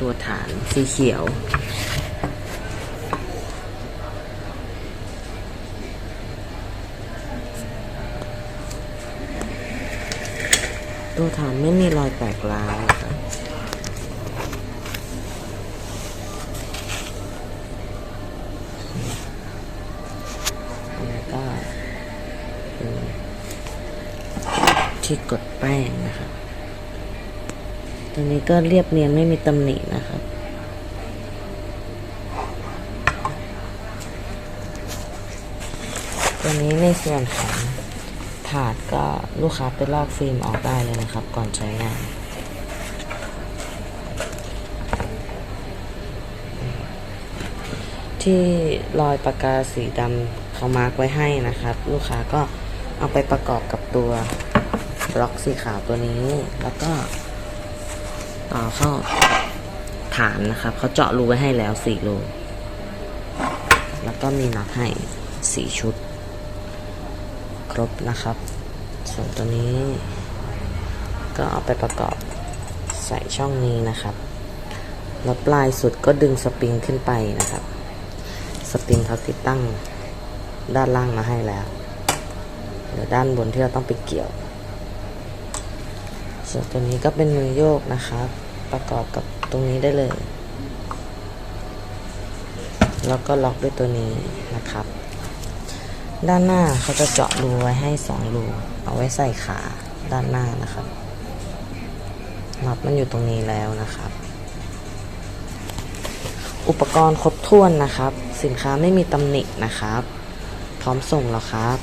ตัวฐานสีเขียว ตัวฐานไม่มีรอยแตกร้าวครับแล้วก็ที่กดแป้งนะครับ ตัวนี้ก็เรียบเนียนไม่มีตำหนินะครับตัวนี้ในส่วนของถาดก็ลูกค้าไปลอกฟิล์มออกได้เลยนะครับ ก่อนใช้งานที่รอยปากกาสีดำเขามาร์กไว้ให้นะครับ ลูกค้าก็เอาไปประกอบกับตัวบล็อกสีขาวตัวนี้ แล้วก็ ต่อเข้าฐานนะครับเขาเจาะรูไว้ให้แล้วสี่รูแล้วก็มีน็อตให้สี่ชุด ครบนะครับ ส่วนตัวนี้ ก็เอาไปประกอบใส่ช่องนี้นะครับแล้วปลายสุดก็ดึงสปริงขึ้นไปนะครับ สปริงเขาติดตั้งด้านล่างมาให้แล้วเดี๋ยวด้านบนที่เราต้องไปเกี่ยว ส่วนตัวนี้ก็เป็นมือโยกนะครับ ประกอบกับตรงนี้ได้เลย แล้วก็ล็อกด้วยตัวนี้นะครับ ด้านหน้าเขาจะเจาะรูไว้ให้สองรู เอาไว้ใส่ขาด้านหน้านะครับน็อตมันอยู่ตรงนี้แล้วนะครับ อุปกรณ์ครบถ้วนนะครับ สินค้าไม่มีตำหนินะครับ พร้อมส่งแล้วครับ